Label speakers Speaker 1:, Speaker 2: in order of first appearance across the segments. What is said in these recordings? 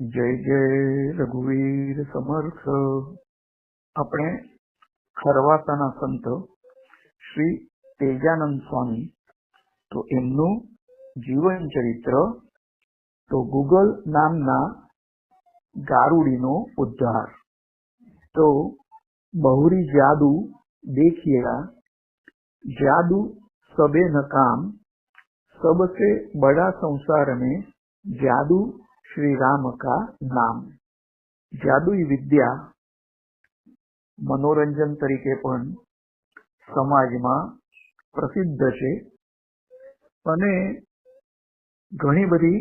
Speaker 1: જય જય રઘુવીર સમર્થ. આપણે ખરવાતાના સંત શ્રી તેજાનંદ સ્વામી. તો એમનું જીવન ચરિત્ર તો ગૂગલ નામના ગારુડીનો ઉદ્ધાર. તો બહુરી જાદુ દેખિયા જાદુ સબે નકામ સબસે બડા સંસાર મેં જાદુ श्री राम का नाम જાદુઈ વિદ્યા મનોરંજન તરીકે પણ સમાજમાં પ્રસિદ્ધ છે અને ઘણી બધી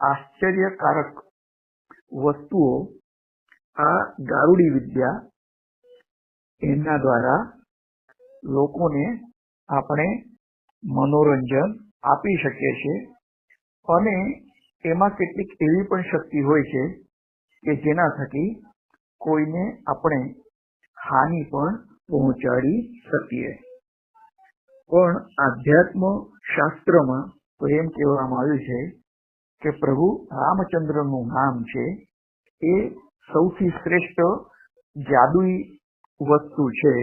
Speaker 1: આશ્ચર્યકારક વસ્તુઓ આ ગારુડી વિદ્યા એના દ્વારા લોકોને આપણે મનોરંજન આપી શકીએ છીએ અને એમાં કેટલીક એવી પણ શક્તિ હોય છે કે જેના થકી કોઈને આપણે હાનિ પણ પહોંચાડી શકીએ. પણ આધ્યાત્મ શાસ્ત્રમાં તો એમ કહેવામાં આવ્યું છે કે પ્રભુ રામચંદ્રનું નામ છે એ સૌથી શ્રેષ્ઠ જાદુઈ વસ્તુ છે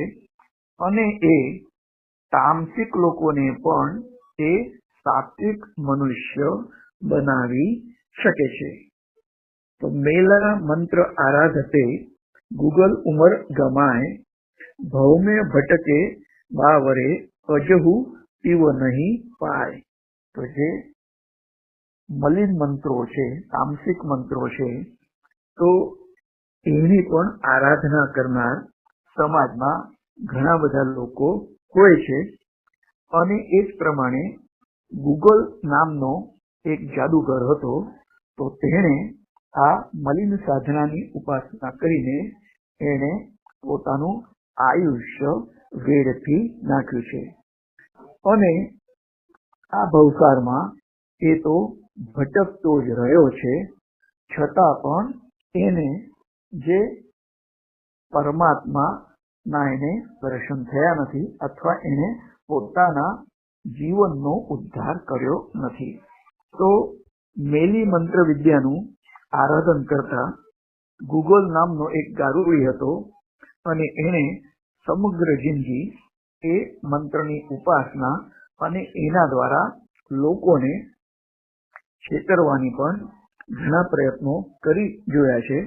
Speaker 1: અને એ તામસિક લોકોને પણ એ સાત્વિક મનુષ્ય બનાવી શકે છે. તો મેલા મંત્ર આરાધતે ગૂગલ ઉમર ગમાય, ભૌમે ભટકે બાવરે અજહુ પીવ નહીં પાય. તો જે મલિન મંત્રો છે, તામસિક મંત્રો છે, તો એની પણ આરાધના કરનાર સમાજમાં ઘણા બધા લોકો હોય છે. અને એ જ પ્રમાણે ગૂગલ નામનો એક જાદુગર હતો, તો તેણે આ મલિન સાધનાની ઉપાસના કરીને એણે પોતાનું આયુષ્ય વેડથી નાખ્યું છે. અને આ ભવસારમાં એ તો ભટકતો જ રહ્યો છે, છતાં પણ એને જે પરમાત્મા ના એને દર્શન થયા નથી અથવા એને પોતાના જીવનનો ઉદ્ધાર કર્યો નથી. તો મેલી મંત્ર વિદ્યાનું આરાધન કરતા ગૂગલ નામનો એક ગારુડી હતો અને એણે સમગ્ર જિંદગી એ મંત્રની ઉપાસના અને એના દ્વારા લોકોને છેતરવાની પણ ઘણા પ્રયત્નો કરી જોયા છે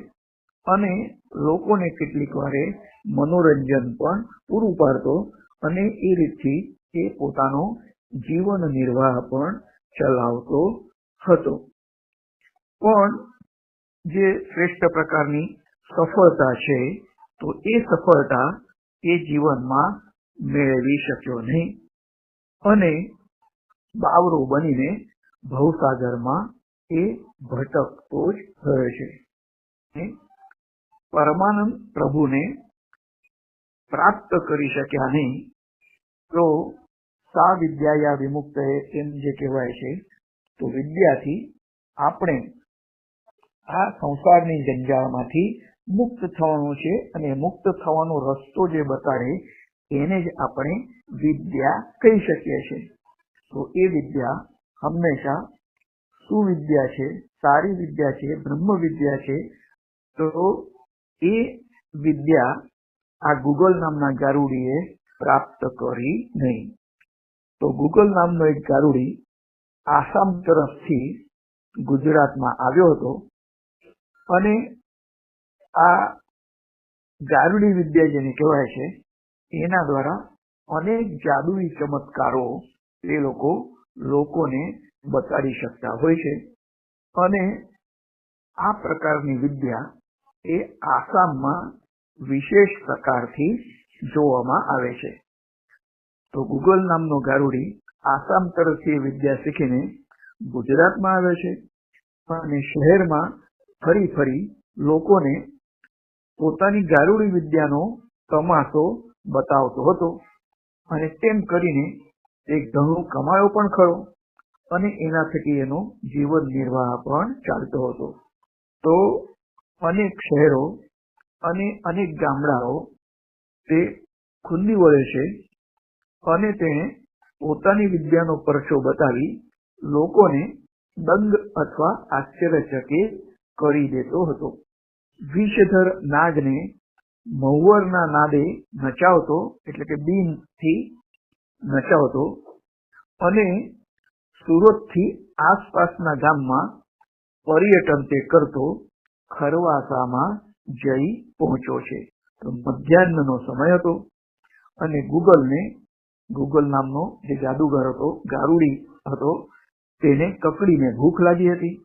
Speaker 1: અને લોકોને કેટલીક વારે મનોરંજન પણ પૂરું પાડતો અને એ રીતથી એ પોતાનો જીવન નિર્વાહ પણ ચલાવતો હતો. પણ જે શ્રેષ્ઠ પ્રકારની સફળતા છે, તો એ સફળતા એ જીવનમાં મેળવી શક્યો નહીં. અને બાવરો બનીને ભવસાગરમાં એ ભટકતો જ થયો છે. પરમાનંદ પ્રભુને પ્રાપ્ત કરી શક્યા નહીં, તો સા વિદ્યા વિમુક્ત એમ જે કહેવાય છે, તો વિદ્યાથી આપણે આ સંસારની જંજાળમાંથી મુક્ત થવાનું છે અને મુક્ત થવાનો રસ્તો જે બતાડે, એને જ આપણે વિદ્યા કહી શકીએ છીએ. તો એ વિદ્યા હંમેશા સુવિદ્યા છે, સારી વિદ્યા છે, બ્રહ્મ વિદ્યા છે. તો એ વિદ્યા આ ગૂગલ નામના ગારુડીએ પ્રાપ્ત કરી નહીં. તો ગૂગલ નામનો એક ગારુડી આસામ તરફથી ગુજરાતમાં આવ્યો હતો. અને આ ગારુડી વિદ્યા જેને કહેવાય છે, એના દ્વારા અનેક જાદુઈ ચમત્કારો એ લોકો લોકોને બતાડી શકતા હોય છે. અને આ પ્રકારની વિદ્યા એ આસામમાં વિશેષ પ્રકારથી જોવામાં આવે છે. તો ગૂગલ નામનો ગારુડી આસામ તરફથી વિદ્યા શીખીને ગુજરાતમાં આવે છે અને શહેરમાં ફરી ફરી લોકોને પોતાની ગારુડી વિદ્યાનો તમાશો બતાવતો હતો અને તેમ કરીને તે ઘણું કમાયો પણ ખરો અને એના થકી એનો જીવન નિર્વાહ પણ ચાલતો હતો. તો અનેક શહેરો અને અનેક ગામડાઓ તે ખુલ્લી વળે છે અને તેણે પોતાની વિદ્યાનો પરચો બતાવી લોકોને દંગ અથવા આશ્ચર્યચકિત કરી દેતો હતો. વિષધર નાગને મહુવરના નાદે નચાવતો, એટલે કે બીનથી નચાવતો અને સુરતથી આસપાસના ગામમાં પર્યટન તે કરતો ખરવાસામાં જઈ પહોંચ્યો છે. તો મધ્યાહ્નનો સમય હતો અને ગૂગલને ગૂગલ નામનો જે જાદુગર હતો, ગારુડી હતો, તેને કકડીને ભૂખ લાગી હતી.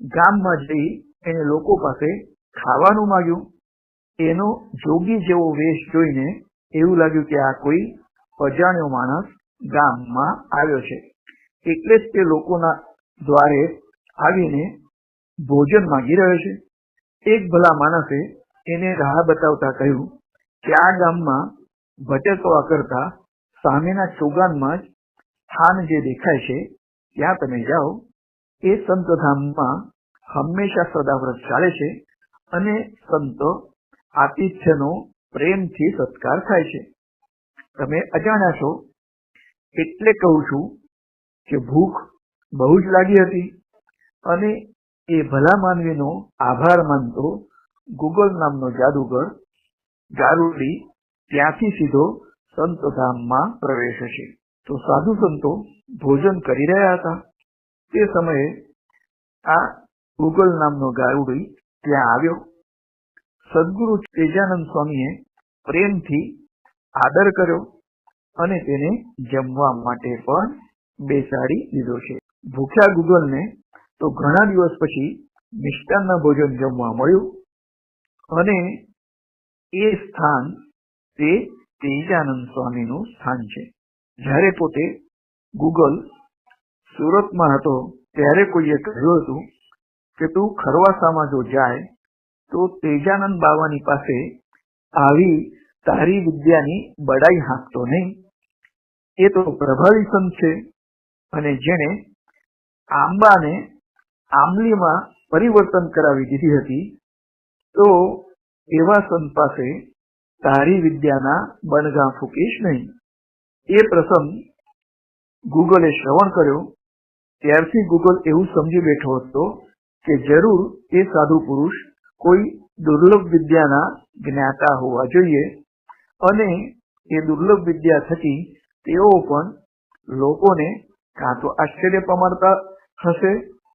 Speaker 1: ગામમાં જઈ એને લોકો પાસે ખાવાનું માંગ્યું. એનો જોગી જેવો વેશ જોઈને એવું લાગ્યું કે આ કોઈ અજાણ્યો માણસ ગામમાં આવ્યો છે. એટલે જ તે લોકોના દ્વારે આવીને ભોજન માંગી રહ્યો છે. એક ભલા માણસે એને રાહ બતાવતા કહ્યું કે આ ગામમાં ભટકવા કરતા સામેના ચોગાનમાં જ સ્થાન જે દેખાય છે, ત્યાં તમે જાઓ. એ સંતધામમાં હંમેશા સદાવ્રત ચાલે છે અને સંતો આતિથ્યનો પ્રેમથી સત્કાર થાય છે. તમે અજાણ્યા છો. એટલે કહું છું કે ભૂખ બહુ જ લાગી હતી અને એ ભલા માનવીનો આભાર માનતો ગૂગલ નામનો જાદુગર ગારુડી ત્યાંથી સીધો સંતધામમાં પ્રવેશે છે. તો સાધુ સંતો ભોજન કરી રહ્યા હતા. તે સમયે આ ગૂગલ નામનો ગારુડી ત્યાં આવ્યો. સદગુરુ તેજાનંદ સ્વામીએ પ્રેમથી આદર કર્યો અને તેને જમવા માટે પણ બેસાડી દીધો છે. ભૂખ્યા ગૂગલને તો ઘણા દિવસ પછી મિષ્ટાનના ભોજન જમવા મળ્યું અને એ સ્થાન તે તેજાનંદ સ્વામીનું સ્થાન છે. જ્યારે પોતે ગૂગલ સુરતમાં હતો, ત્યારે કોઈએ કહ્યું હતું કે તું ખરવાસામાં જો જાય, તો તેજાનંદ બાવાની પાસે આવી તારી વિદ્યાની બડાઈ હાંકતો નહીં. એ તો પ્રભાવી સંત છે અને જેણે આંબાને આંબલીમાં પરિવર્તન કરાવી દીધી હતી, તો એવા સંત પાસે તારી વિદ્યાના બનગા ફૂકીશ નહીં. એ પ્રસંગ ગૂગલે શ્રવણ કર્યો. ત્યારથી ગૂગલ એવું સમજી બેઠો હતો કે જરૂર એ સાધુ પુરુષ કોઈ દુર્લભ વિદ્યાના જ્ઞાતા હોવા જોઈએ અને એ દુર્લભ વિદ્યા થકી તેઓ પણ લોકોને કાં તો આશ્ચર્ય પમાડતા હશે,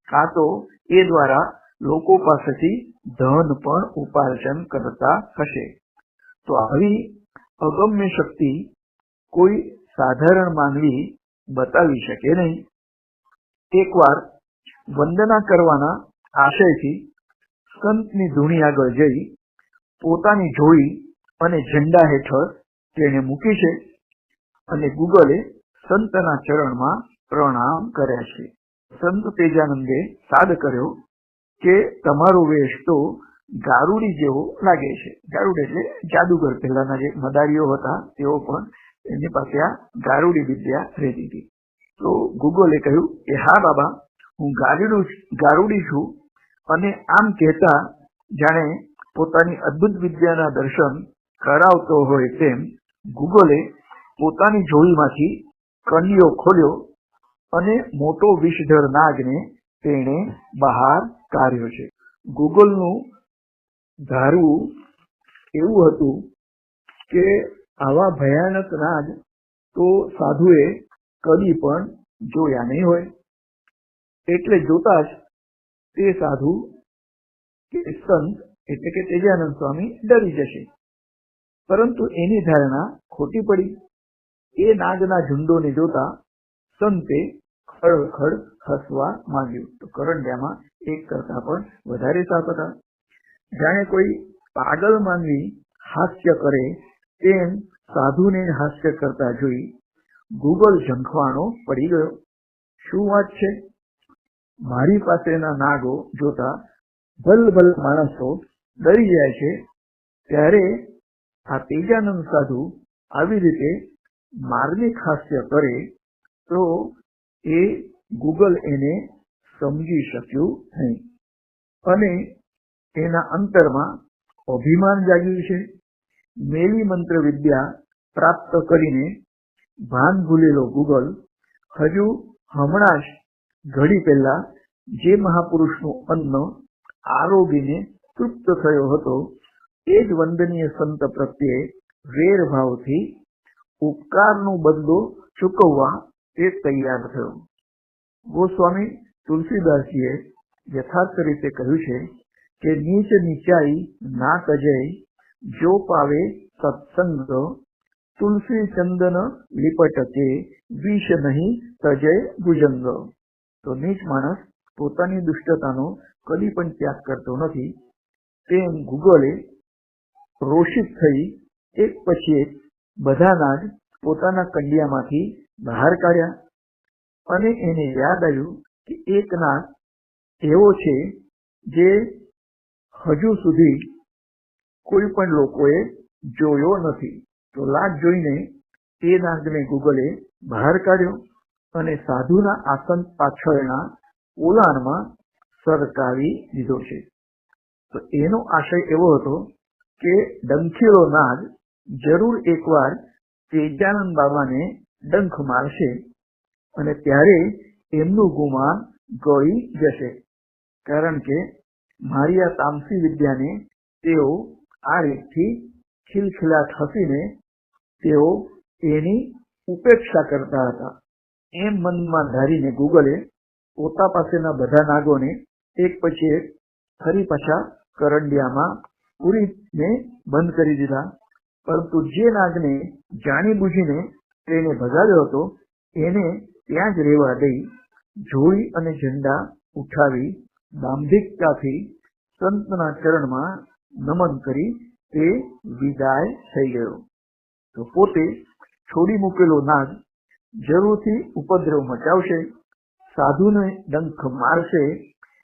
Speaker 1: કાં તો એ દ્વારા લોકો પાસેથી ધન પણ ઉપાર્જન કરતા હશે. તો આવી અગમ્ય શક્તિ કોઈ સાધારણ માનવી બતાવી શકે નહીં. એકવાર વંદના કરવાના આશયથી સંતની ધૂણી આગળ જઈ પોતાની જોડી અને ઝંડા હેઠળ તેને મૂકી છે અને ગૂગલે સંતના ચરણમાં પ્રણામ કર્યા છે. સંત તેજાનંદે સાદ કર્યો કે તમારો વેશ તો ગારુડી જેવો લાગે છે. ગારુડ એટલે જાદુગર પહેલાના જે મદારીઓ હતા, તેઓ પણ એની પાસે આ ગારુડી વિદ્યા રહેતી હતી. તો ગૂગલે કહ્યું કે, હા બાબા, હું ગારુડું ગારુડી છું અને આમ કહેતા જાણે પોતાની અદ્ભુત વિદ્યાના દર્શન કરાવતો હોય તેમ ગૂગલે પોતાની જોડીમાંથી કલિયો ખોલ્યો અને મોટો વિષધર નાગને તેણે બહાર કાઢ્યો છે. ગૂગલનું ધારવું એવું હતું કે આવા ભયાનક નાગ તો સાધુએ કદી પણ જોયા નહીં હોય. એટલે જોતા જ તે સાધુ કે સંત એટલે કે તેજાનંદ સ્વામી ડરી જશે. પરંતુ એની ધારણા ખોટી પડી. એ નાગના ઝુંડોને જોતા સંતે ખડખડ હસવા માંડ્યું. તો કરંડિયામાં એક કરતા પણ વધારે સાપ હતા. જાણે કોઈ પાગલ માનવી હાસ્ય કરે, તેમ સાધુને હાસ્ય કરતા જોઈ ગૂગલ ઝંખવાણો પડી ગયો. શું વાત છે? મારી પાસેના નાગો જોતા ભલભલ માણસો ડરી જાય છે. ત્યારે આ તેજાનંદ સાધુ આવી રીતે માર્મિક હાસ્ય કરે, તો એ ગૂગલ એને સમજી શક્યું નહીં. અને એના અંતરમાં અભિમાન જાગ્યું છે. મેલી મંત્ર વિદ્યા પ્રાપ્ત કરીને ભાન ભૂલેલો ગૂગલ, હજુ હમણાં જ ઘડી પહેલા જે મહાપુરુષનું અન્ન આરોગીને તૃપ્ત થયો હતો, એ જ વંદનીય સંત પ્રત્યે વેર ભાવથી ઉપકારનો બદલો ચૂકવવા તે તૈયાર થયો. ગોસ્વામી તુલસીદાસજીએ યથાર્થ રીતે કહ્યું છે કે નીચ નીચાઈ ના કજય જો પાવે સત્સંગ, તુલસી ચંદન લીપટકે વિષ નહીં તજય ભુજંગ. તો નીચ માણસ પોતાની દુષ્ટતાનો કદી પણ ત્યાગ કરતો નથી. તેમ ગૂગલે રોષિત થઈ એક પછી એક બધાના જ પોતાના કંડિયામાંથી બહાર કાઢ્યા. અને એને યાદ આવ્યું કે એક નાગ એવો છે જે હજુ સુધી કોઈ પણ લોકોએ જોયો નથી. તો લાગ જોઈને એ નાગને ગૂગલે બહાર કાઢ્યો અને સાધુના આસન પાછળના ઓલાણમાં સરકાવી દીધો છે. તો એનો આશય એવો હતો કે ડંખીલો નાગ જરૂર એકવાર તેજાનંદ બાબાને ડંખ મારશે અને ત્યારે એમનું ગુમાન ગળી જશે. કારણ કે મારી તામસી વિદ્યાને તેઓ આ રીતથી ખિલખિલાટ હસીને તેઓ એની ઉપેક્ષા કરતા હતા. એમ મનમાં ધારીને ગૂગલે પોતા પાસેના બધા નાગોને એક પછી એક ફરી પાછા કરંડિયામાં પૂરીને બંધ કરી દીધા. પરંતુ જે નાગને જાણી બુજીને તેને ભગાડ્યો હતો, એને ત્યાં જ રહેવા દઈ, જોડી અને ઝંડા ઉઠાવી દાંભિકતાથી સંતના ચરણમાં નમન કરી તે વિદાય થઈ ગયો. તો પોતે છોડી મૂકેલો નાગ જરૂરથી ઉપદ્રવ મચાવશે, સાધુને ડંખ મારશે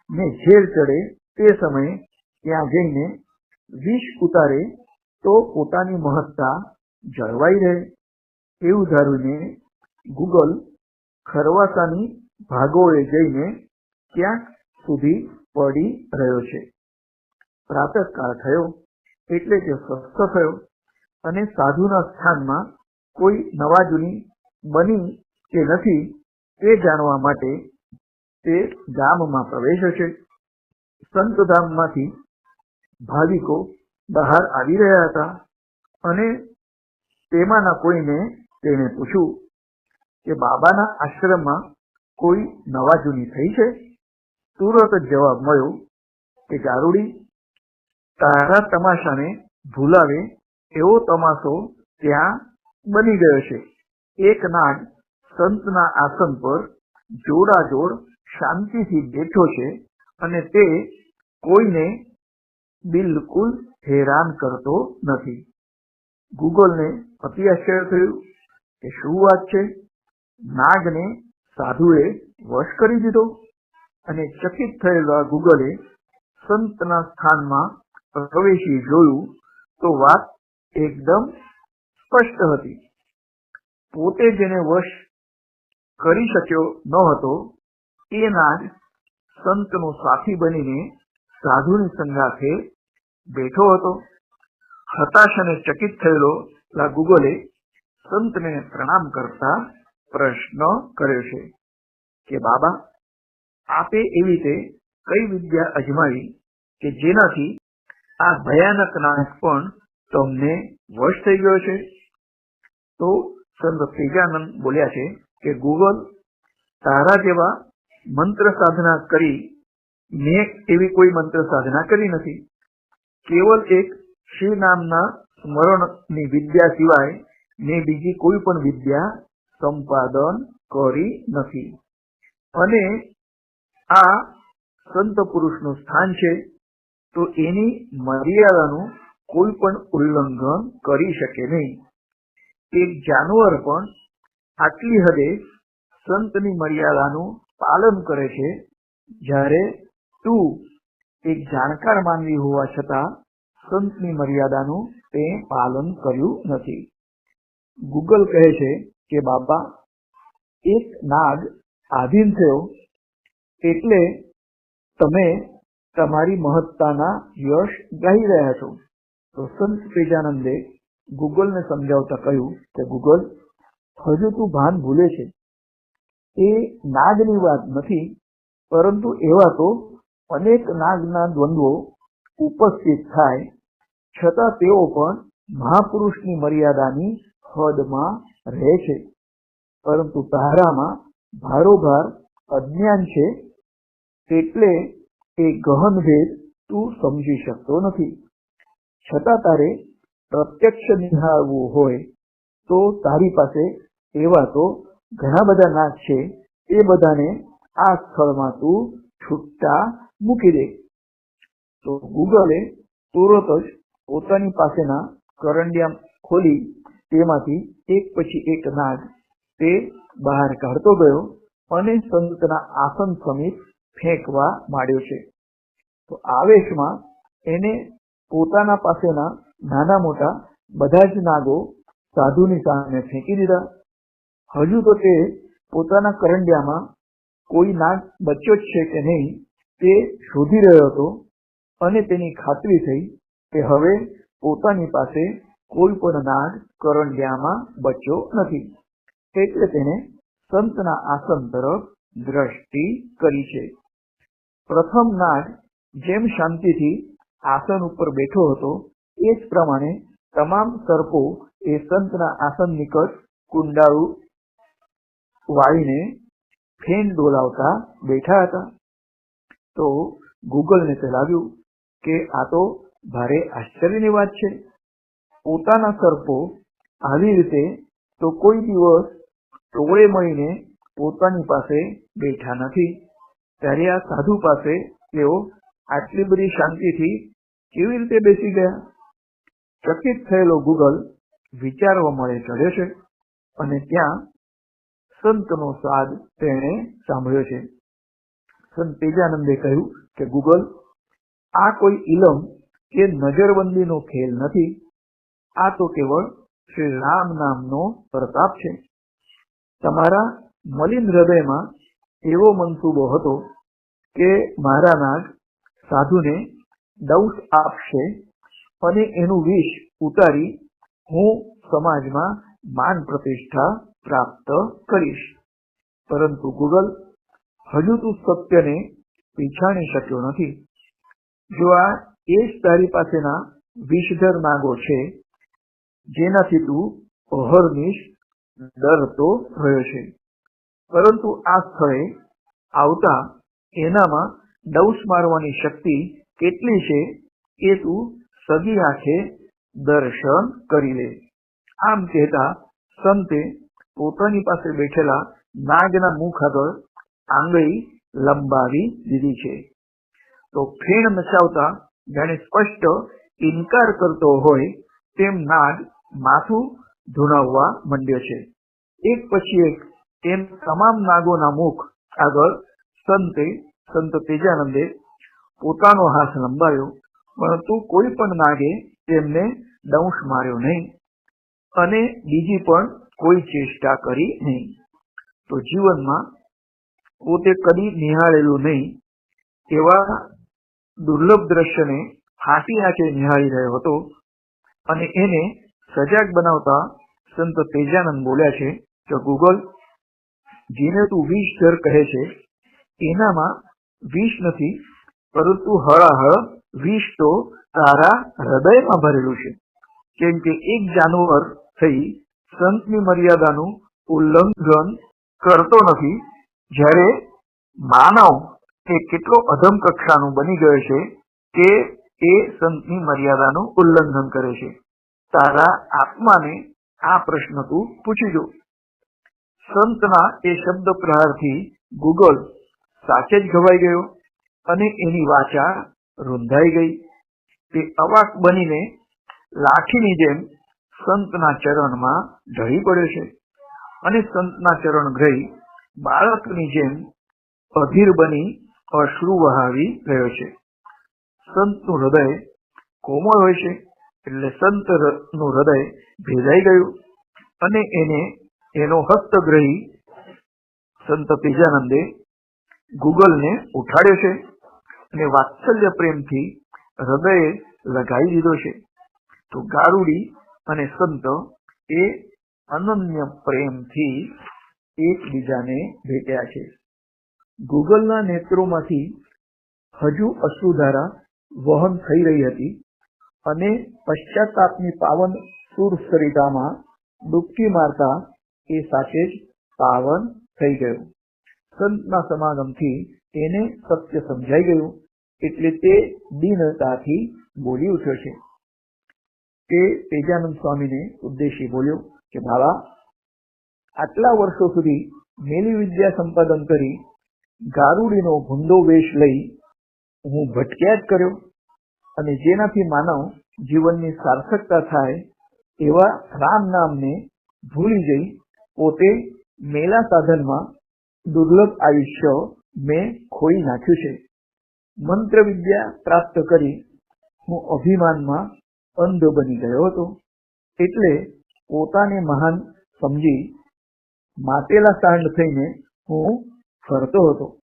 Speaker 1: ને ઝેર ચડે તે સમયે ત્યાં જઈને વિષ ઉતારે તો પોતાની મહત્તા જળવાઈ રહે. એવું ધારીને ગૂગલ ખરવાસાની ભાગોળે જઈને ક્યાંક સુધી પડી રહ્યો છે. પ્રાતઃકાળ થયો એટલે કે સ્વસ્થ થયો અને સાધુના સ્થાનમાં કોઈ નવા જૂની બની કે નથી તે જાણવા માટે તે ગામમાં પ્રવેશે છે સંતધામમાંથી ભાવિકો બહાર આવી રહ્યા હતા અને તેમાંના કોઈને તેણે પૂછ્યું કે બાબાના આશ્રમમાં કોઈ નવા જૂની થઈ છે? તુરત જ જવાબ મળ્યો કે, ગારુડી, તારા તમાશાને ભૂલાવે એવો તમાશો ત્યાં બની ગયો છે. એક નાગ સંતના આસન પર જોડાજોડ શાંતિથી બેઠો છે અને તે કોઈને બિલકુલ હેરાન કરતો નથી. ગૂગલને અતિ આશ્ચર્ય થયું કે શું વાત છે? નાગને સાધુએ વશ કરી દીધો? અને ચકિત થયેલા ગૂગલે સંતના સ્થાનમાં પ્રવેશી જોયું તો વાત એકદમ સ્પષ્ટ હતી. પોતે જેને વશ કરી શક્યો ન હતો એ નાગ સંતનો સાથી બનીને સાધુની સંગાથે બેઠો હતો. હતાશ અને ચકિત થયેલો લા ગૂગલે સંતને પ્રણામ કરતા પ્રશ્ન કર્યો છે કે, બાબા આપે એવી રીતે કઈ વિદ્યા અજમાવી કે જેનાથી આ ભયાનક નાશ પણ તમને વશ થઈ ગયો છે? તો સંત તેજાનંદ બોલ્યા છે કે, ગૂગલ, તારા જેવા મંત્ર સાધના કરી મેં એવી કોઈ મંત્ર સાધના કરી નથી. કેવલ એક શિવ નામના સ્મરણની વિદ્યા સિવાય મેં બીજી કોઈ પણ વિદ્યા સંપાદન કરી નથી. અને આ સંત પુરુષનું સ્થાન છે, તો એની મર્યાદાનું કોઈ પણ ઉલ્લંઘન કરી શકે નહીં. એક જાનવર પણ આટલી હદે સંતની મર્યાદાનું પાલન કરે છે, જ્યારે તું એક જાણકાર માનવી હોવા છતાં સંતની મર્યાદાનું તે પાલન કર્યું નથી. ગૂગલ કહે છે કે, બાબા, એક નાગ આધીન થયો એટલે તમે તમારી મહત્તાના યશ ગાઈ રહ્યા છો. તો સંત તેજાનંદે ગૂગલને સમજાવતા કહ્યું કે, ગૂગલ, હજુ તું ભાન ભૂલે છે. એ નાગની વાત નથી, પરંતુ એવા તો અનેક નાગના દ્વંદ્વો ઉપસ્થિત થાય, છતાં તેઓ પણ મહાપુરુષની મર્યાદાની હદમાં રહે છે. પરંતુ તારામાં ભારોભાર અજ્ઞાન છે એટલે એ ગહન ભેદ તું સમજી શકતો નથી. છતાં તારે પ્રત્યક્ષ નિહાળવું હોય તો તારી પાસે એવા તો ઘણા બધા નાચ છે. એ બધાને આ સ્થળમાં તું છૂટા મૂકી દે. તો ગૂગલે તુરત જ પોતાની પાસેના કરંડિયા ખોલી તેમાંથી એક પછી એક નાગ તે બહાર કાઢતો ગયો અને સંતના આસન સમીપ ફેંકવા માંડ્યો છે. તો આવેશમાં એને પોતાના પાસેના નાના મોટા બધા જ નાગો સાધુની સામે ફેંકી દીધા. હજુ તો તે પોતાના કરંડિયામાં કોઈ નાગ બચ્યો જ છે કે નહીં તે શોધી રહ્યો હતો અને તેની ખાતરી થઈ કે હવે પોતાની પાસે કોઈ પણ નાગ કરંડિયામાં બચ્યો નથી. એટલે તેને સંતના આસન તરફ દ્રષ્ટિ કરી છે. પ્રથમ નાગ જેમ શાંતિથી આસન ઉપર બેઠો હતો, એ જ પ્રમાણે તમામ સર્પો એ સંતના આસન નિકટ કુંડાળું વાળીને ફેન ડોલાવતા બેઠા હતા. તો ગૂગલને તે લાગ્યું કે, આ તો ભારે આશ્ચર્યની વાત છે. પોતાના સર્પો આવી રીતે તો કોઈ દિવસ ટોળે મળીને પોતાની પાસે બેઠા નથી. ત્યારે આ સાધુ પાસે તેઓ આટલી બધી શાંતિથી કેવી રીતે બેસી ગયા? ચકિત થયેલો ગૂગલ વિચારવા મળે ચડ્યો છે અને ત્યાં સંતનો સ્વાદ તેણે સાંભળ્યો છે. સંત તેજાનંદે કહ્યું કે, ગૂગલ, આ કોઈ ઇલમ કે નજરબંધીનો ખેલ નથી. આ તો કેવળ શ્રી રામ નામનો પ્રતાપ છે. તમારા મલિન હૃદયમાં એવો મનસૂબો હતો કે મારા નાગ સાધુને દંશ આપશે અને એનું વિષ ઉતારી હું સમાજમાં માન પ્રતિષ્ઠા પ્રાપ્ત કરીશ. પરંતુ ગૂગલ હજુ તું સત્યને પીછાણી શક્યો નથી. જો આ એ જ તારી પાસેના વિષધર નાગો છે, જેનાથી તું અહર્નિશ ડરતો રહ્યો છે. પરંતુ આ સ્થળે આવતા એનામાં ડૌસ મારવાની શક્તિ કેટલી છે એ તું સગી આંખે દર્શન કરી લે. આમ કહેતા સંતે પોતાની પાસે બેઠેલા નાગના મુખ આગળ આંગળી લંબાવી દીધી છે. તો ફેણ નચાવતા જાણે સ્પષ્ટ ઇનકાર કરતો હોય તેમ નાગ માથું ધુણાવવા માંડ્યો છે. એક પછી એક એમ તમામ નાગોના મુખ આગળ સંતે, સંત તેજાનંદે પોતાનો હાથ લંબાવ્યો પરંતુ કોઈ પણ નાગે તેમને દંશ માર્યો નહીં અને બીજી પણ કોઈ ચેષ્ટા કરી નહીં. તો જીવનમાં પોતે કદી નિહાળેલું નહીં એવા દુર્લભ દ્રશ્યને હાંસી આંખે નિહાળી રહ્યો હતો અને એને સજાગ બનાવતા સંત તેજાનંદ બોલ્યા છે કે ગૂગલ જેને તું વિષ દર કહે છે, એનામાં વિષ નથી, પરંતુ હળાહળ વિષ તો તારા હૃદયમાં ભરેલું છે. કેમ કે એક જાનવર થઈ સંતની મર્યાદાનું ઉલ્લંઘન કરતો નથી, જ્યારે માનવ એ કેટલો અધમ કક્ષાનું બની ગયો છે કે એ સંતની મર્યાદાનું ઉલ્લંઘન કરે છે. તારા આત્માને આ પ્રશ્ન તું પૂછી જો. સંતના એ શબ્દ પ્રહારથી ગૂગલ સાચે જ ઘવાઈ ગયો અને એની વાચા રૂંધાઈ ગઈ. તે અવાક બનીને લાઠીની જેમ સંતના ચરણમાં ઢળી પડ્યો છે અને સંતના ચરણ ગ્રહી બાળકની જેમ અધીર બની અશ્રુ વહાવી રહ્યો છે. સંતનું હૃદય કોમળ હોય છે એટલે સંતનું હૃદય ભેદાઈ ગયું અને એને એનો હસ્તગ્રહી સંત તેજાનંદે ગૂગલને ઉઠાડ્યો છે અને વાત્સલ્ય પ્રેમથી હૃદયે લગાવી દીધો છે. તો ગારુડી અને સંત એ અનન્ય પ્રેમથી એકબીજાને ભેટ્યા છે. ગૂગલના નેત્રોમાંથી હજુ અશ્રુધારા વહન થઈ રહી હતી અને પશ્ચાતાપની પાવન સુર સરિતામાં ડૂબકી મારતા એ સાથે જ પાવન થઈ ગયો. સંતના સમાગમથી એને સત્ય સમજાઈ ગયું એટલે તે દીનતાથી બોલી ઉઠ્યો છે. તે તેજાનંદ સ્વામીને ઉદ્દેશી બોલ્યો કે બાબા આટલા વર્ષો સુધી મેલી વિદ્યા સંપાદન કરી ગારુડીનો ભૂંડો વેશ લઈ હું ભટક્યા જ કર્યો અને જેનાથી માનવ જીવનની સાર્થકતા થાય એવા રામ નામને ભૂલી જઈ પોતે મેલા સાધનમાં દુર્લભ આયુષ્ય મેં ખોઈ નાખ્યું છે. મંત્ર વિદ્યા પ્રાપ્ત કરી હું અભિમાનમાં અંધ બની ગયો હતો. એટલે પોતાને મહાન સમજી માતેલા સાંડ થઈને હું ફરતો હતો.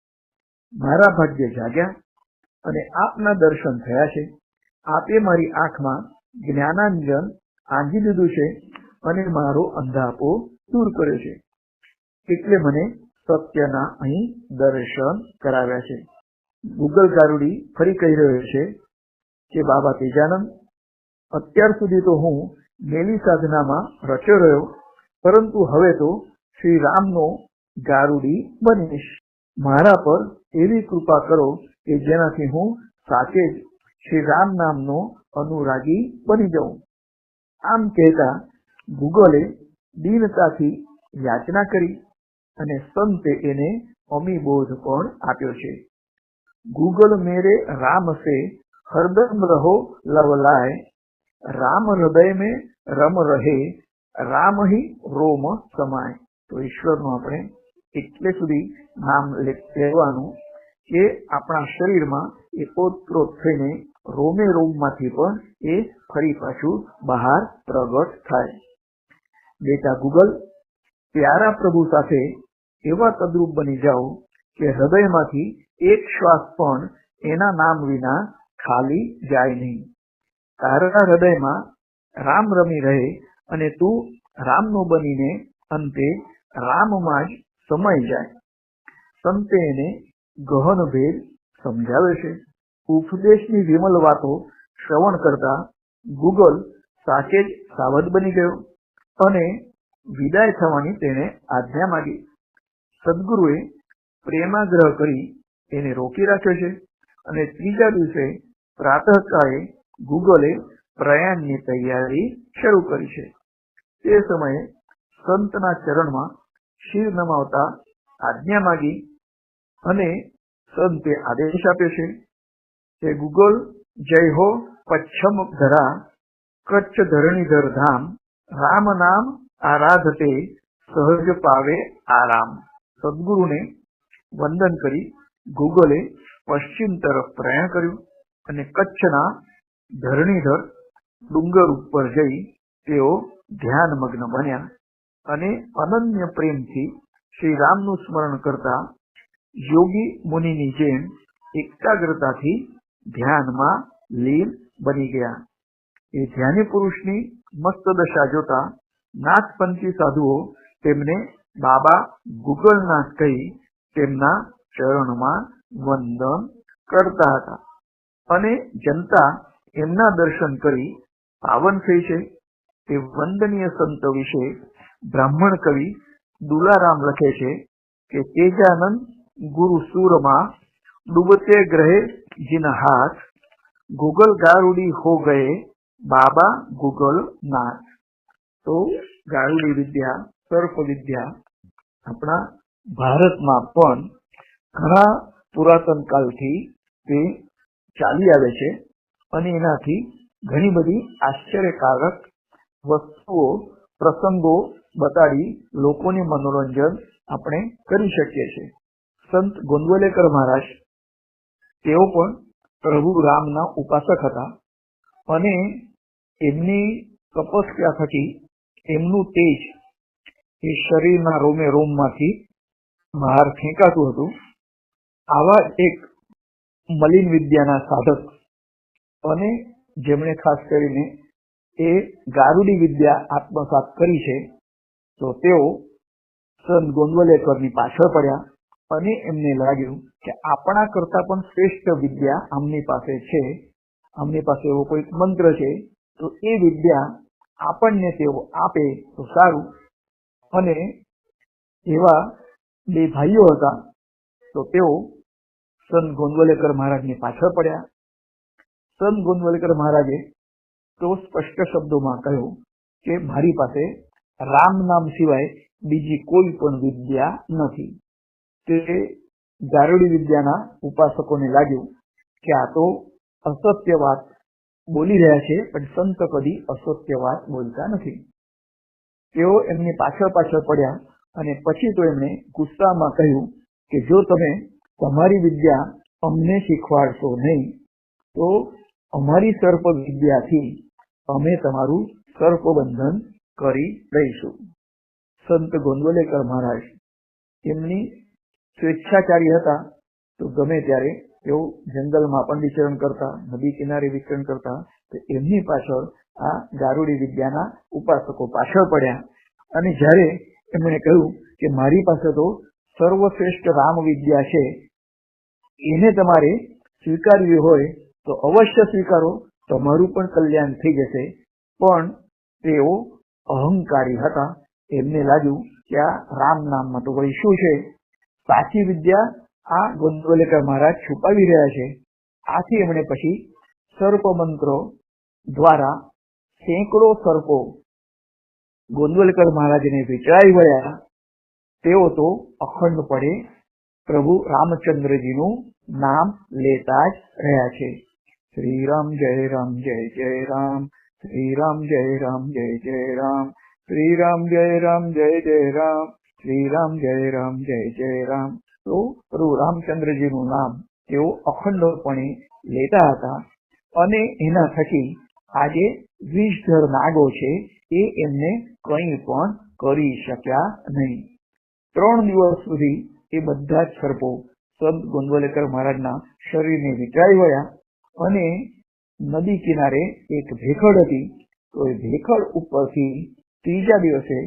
Speaker 1: મારા ભાગ્ય જાગ્યા અને આપના દર્શન થયા છે. આપે મારી આંખમાં જ્ઞાનાંજન આંજી દીધું છે અને મારો અંધાપો દૂર કર્યો છે. એટલે મને સત્યના અહીં દર્શન કરાવ્યા છે. ગૂગલ ગારુડી ફરી કહી રહ્યો છે કે, બાબા તેજાનંદ, અત્યાર સુધી તો હું મેલી સાધનામાં રચ્યો રહ્યો, પરંતુ હવે તો શ્રી રામનો ગારુડી બનીશ. મારા પર એવી કૃપા કરો કે જેનાથી હું સાચે જ શ્રી રામ નામનો અનુરાગી બની જાઉં. આમ કહેતા ગૂગલે દીનતાથી યાચના કરી અને સંતે એને અમીબોધ પણ આપ્યો છે. ગૂગલ મેરે રામ સે હરદમ રહો લવલાય. રામ હૃદય મેં રમ રહે, રામ હી રોમ સમાય. તો ઈશ્વરનું આપણે એટલે સુધી નામ લેવાનું કે આપણા શરીરમાં એકોત્રોત થઈને રોમે રોમમાંથી પણ એ ફરી પાછું બહાર પ્રગટ થાય. બેટા ગૂગલ પ્યારા પ્રભુ સાથે એવા તદ્રુપ બની જાઓ કે હૃદયમાંથી એક શ્વાસ પણ એના નામ વિના ખાલી જાય નહીં. તારા હૃદયમાં રામ રમી રહે અને તું રામનો બનીને અંતે રામમાં જ સમાઈ જાય. સંતે એને ગહન ભેદ સમજાવે છે. ઉપદેશની વિમલ વાતો શ્રવણ કરતા ગૂગલ સાચે જ સાવધ બની ગયો. અને વિદાય થવાની તેને આજ્ઞા માગી. સદગુરુએ પ્રેમાગ્રહ કરી એને રોકી રાખ્યો છે અને ત્રીજા દિવસે પ્રાતઃકાળે ગૂગલે પ્રયાણની તૈયારી શરૂ કરી છે. તે સમયે સંતના ચરણમાં શિર નમાવતા આજ્ઞા માગી અને સંતે આદેશ આપ્યો છે કે ગૂગલ જય હો પચ્છમ ધરા કચ્છ ધરણીધર ધામ રામ નામ આરાધતે સહજ પાવે આરામ સદગુરુને વંદન કરી ગૂગલે પશ્ચિમ તરફ પ્રયાણ કર્યું અને કચ્છના ધરણીધર ડુંગર ઉપર જઈ તેઓ ધ્યાનમગ્ન બન્યા અને અનન્ય પ્રેમથી શ્રી રામનું સ્મરણ કરતા યોગી મુનિની જેમ એકાગ્રતાથી ધ્યાનમાં લીન બની ગયા એ ધ્યાની પુરુષની મસ્ત દશા જોતા નાથપંથી સાધુઓ તેમને બાબા ગુગલનાથ કહી તેમના ચરણમાં વંદન કરતા હતા. અને જનતા એમના દર્શન કરી પાવન થઈ છે. તે વંદનીય સંત વિશે બ્રાહ્મણ કવિ દુલારામ લખે છે કે તેજાનંદ ગુરુ સુરમાં ડૂબતે ગ્રહે જિન હાથ ગોગલ ગારુડી હો ગયે બાબા ગુગલ નાથ. તો ગારુડી વિદ્યા, સર્પ વિદ્યા આપણા ભારતમાં પણ ઘણા પુરાતન કાળથી તે ચાલી આવે છે અને એનાથી ઘણી બધી આશ્ચર્યકારક વસ્તુઓ, પ્રસંગો બતાડી લોકોને મનોરંજન આપણે કરી શકીએ છીએ. સંત ગોંદવલેકર મહારાજ, તેઓ પણ પ્રભુ રામના ઉપાસક હતા. અને એમની તપસ્યા થકી એમનું તેજ એ શરીરના રોમે રોમમાંથી બહાર ફેંકાતું હતું. આવા એક મલિન વિદ્યાના સાધક અને જેમણે ખાસ કરીને એ ગારુડી વિદ્યા આત્મસાત કરી છે, તો તેઓ સંત ગોંદવલેકરની પાછળ પડ્યા અને એમને લાગ્યું કે આપણા કરતા પણ શ્રેષ્ઠ વિદ્યા આમની પાસે છે. આમની પાસે એવો કોઈક મંત્ર છે, તો એ વિદ્યા આપણને તેઓ આપે તો સારું. અને એવા બે ભાઈઓ હતા, તો તેઓ સંત ગોંદવલેકર મહારાજની પાછળ પડ્યા. સંત ગોંદવલેકર મહારાજે તો સ્પષ્ટ શબ્દોમાં કહ્યું કે મારી પાસે રામ નામ સિવાય બીજી કોઈ પણ વિદ્યા નથી. તે ગારુડી વિદ્યાના ઉપાસકોને લાગ્યું કે આ તો અસત્ય વાત બોલી રહ્યા છે, પણ સંત કદી અસત્ય વાત બોલતા નથી. તેઓ એમની પાછળ પાછળ પડ્યા અને પછી તો એમણે ગુસ્સામાં કહ્યું કે જો તમે તમારી વિદ્યા અમને શીખવાડશો નહીં, તો અમારી સર્પ વિદ્યાથી અમે તમારું સર્પબંધન કરી દઈશું. સંત ગોંદવલેકર મહારાજ, એમની સ્વેચ્છાચારી હતા, તો ગમે ત્યારે તેઓ જંગલમાં પણ વિચરણ કરતા, નદી કિનારે વિચરણ કરતા, તો એમની પાછળ આ ગારુડી વિદ્યાના ઉપાસકો પાછળ પડ્યા. અને જ્યારે એમણે કહ્યું કે મારી પાસે તો સર્વશ્રેષ્ઠ રામ વિદ્યા છે, એને તમારે સ્વીકારવી હોય તો અવશ્ય સ્વીકારો, તમારું પણ કલ્યાણ થઈ જશે. પણ તેઓ અહંકારી હતા. એમને લાગ્યું કે આ રામ નામમાં તો વળી શું છે? સાચી વિદ્યા આ ગોંદવલેકર મહારાજ છુપાવી રહ્યા છે. આથી એમણે પછી સર્પ મંત્રો દ્વારા સેંકડો સર્પો ગોંદવલકર મહારાજને વિચરાઈ વળ્યા. તેઓ તો અખંડપણે પ્રભુ રામચંદ્રજીનું નામ લેતા જ રહ્યા છે. શ્રી રામ જય રામ, જય જય રામ. શ્રી રામ જય રામ, જય જય રામ. શ્રી રામ જય રામ, જય જય રામ. શ્રી રામ જય રામ, જય જય રામ. તો પ્રભુ રામચંદ્રજીનું નામ તેઓ અખંડપણે લેતા હતા અને એના થકી આજે વિષધર નાગો છે એ એમને કંઈ પણ કરી શક્યા નહીં. ત્રણ દિવસ સુધી એ બધા જ સર્પો સંત ગોંદવલેકર મહારાજના શરીરને વિચારી ગયા અને નદી કિનારે એક ભેખડ હતી. તો એ ભેખડ ઉપરથી ત્રીજા દિવસે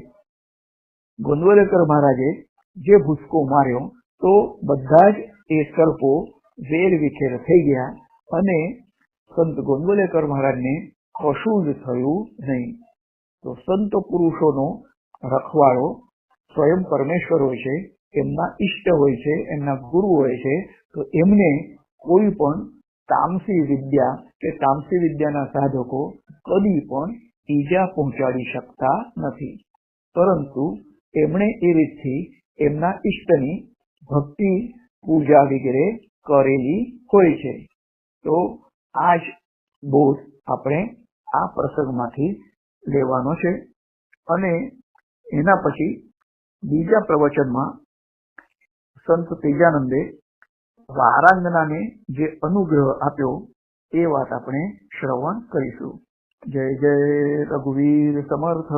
Speaker 1: ગોંદવલેકર મહારાજે જે ભૂસકો માર્યો તો બધા જ એ સર્પો વેર વિખેર થઈ ગયા અને સંત ગોંદવલેકર મહારાજને કશું જ થયું નહીં. તો સંત પુરુષોનો રખવાળો સ્વયં પરમેશ્વર હોય છે, એમના ઈષ્ટ હોય છે, એમના ગુરુ હોય છે, તો એમને કોઈ પણ તામસી વિદ્યા કે તામસી વિદ્યાના સાધકો કદી પણ ઈજા પહોંચાડી શકતા નથી. પરંતુ એમણે એ રીતથી એમના ઈષ્ટની ભક્તિ પૂજા વગેરે કરેલી હોય છે. તો આ જ બોધ આપણે આ પ્રસંગમાંથી લેવાનો છે અને એના પછી બીજા પ્રવચનમાં સંત તેજાનંદે વારાંગનાને જે અનુગ્રહ આપ્યો એ વાત આપણે શ્રવણ કરીશું. જય જય રઘુવીર સમર્થ.